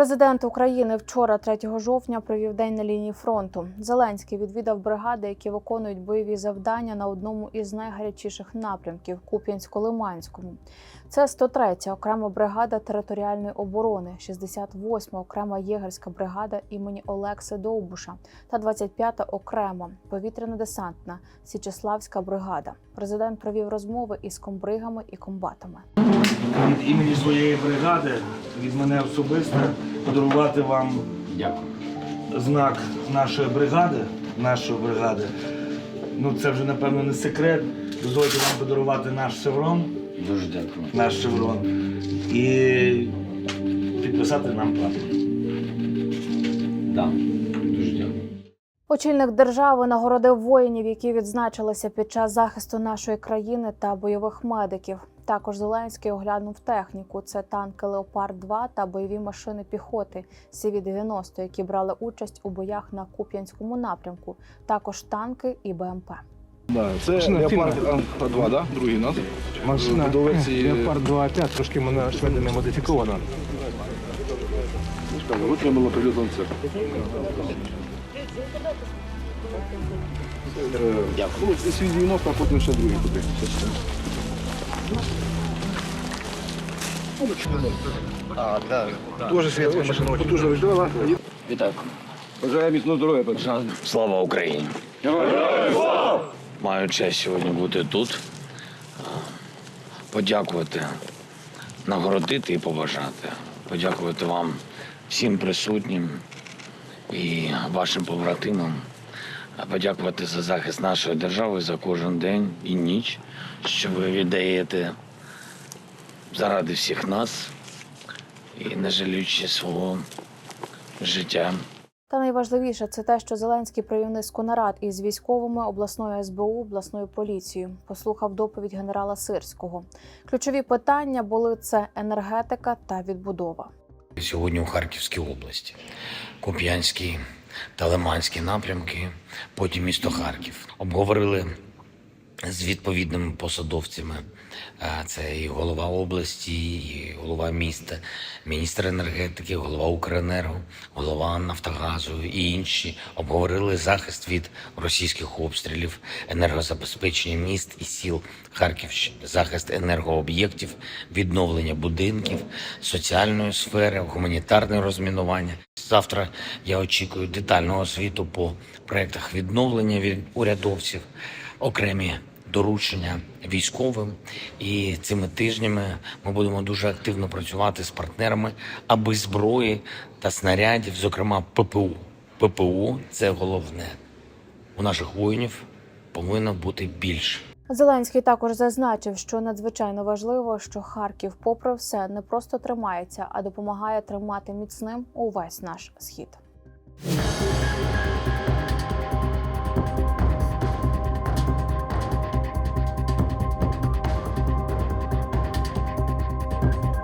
Президент України вчора, 3 жовтня, провів день на лінії фронту. Зеленський відвідав бригади, які виконують бойові завдання на одному із найгарячіших напрямків Куп'янсько-Лиманському. Це 103-я окрема бригада територіальної оборони, 68-ма окрема єгерська бригада імені Олекси Довбуша та 25-та окрема повітряно-десантна Січеславська бригада. Президент провів розмови із комбригами і комбатами. Від імені своєї бригади, від мене особисто, подарувати вам Дякую. знак нашої бригади. Нашої бригади. Ну це вже напевно не секрет. Дозвольте вам подарувати наш шеврон, Дуже дякую. наш шеврон і підписати нам прапор. Да. Дуже дякую. Очільник держави нагородив воїнів, які відзначилися під час захисту нашої країни та бойових медиків. Також Зеленський оглянув техніку: це танки Леопард 2 та бойові машини піхоти СІВІ-90, які брали участь у боях на Куп'янському напрямку. Також танки і БМП. Да, це Машина Леопард фірма. А2, да? другий у нас. Машина До версії Leopard 2.5, трошки вона не модифікована. витримала прильотом цех. Дякую. Ну, свій 90, а потім ще другий туди. Дуже світська машина. Дуже виждала. Вітаю. Бажаю міцного здоров'я, пацан. Слава Україні! Маю честь сьогодні бути тут. Подякувати, нагородити і побажати. Подякувати вам всім присутнім і вашим побратимам. Подякувати за захист нашої держави за кожен день і ніч, що ви віддаєте заради всіх нас і не жаліючи свого життя. Та найважливіше це те, що Зеленський провів низку нарад із військовими обласною СБУ, обласною поліцією. Послухав доповідь генерала Сирського. Ключові питання були це енергетика та відбудова. Сьогодні у Харківській області, Куп'янський та Лиманський напрямки, потім місто Харків. Обговорили з відповідними посадовцями. Це і голова області, і голова міста, міністр енергетики, голова Укренерго, голова Нафтогазу і інші обговорили захист від російських обстрілів, енергозабезпечення міст і сіл Харківщини, захист енергооб'єктів, відновлення будинків, соціальної сфери, гуманітарне розмінування. Завтра я очікую детального звіту по проектах відновлення від урядовців, окремі доручення військовим. І цими тижнями ми будемо дуже активно працювати з партнерами, аби зброї та снарядів, зокрема ППУ. ППУ це головне. У наших воїнів повинно бути більше. Зеленський також зазначив, що надзвичайно важливо, що Харків, попри все, не просто тримається, а допомагає тримати міцним увесь наш схід.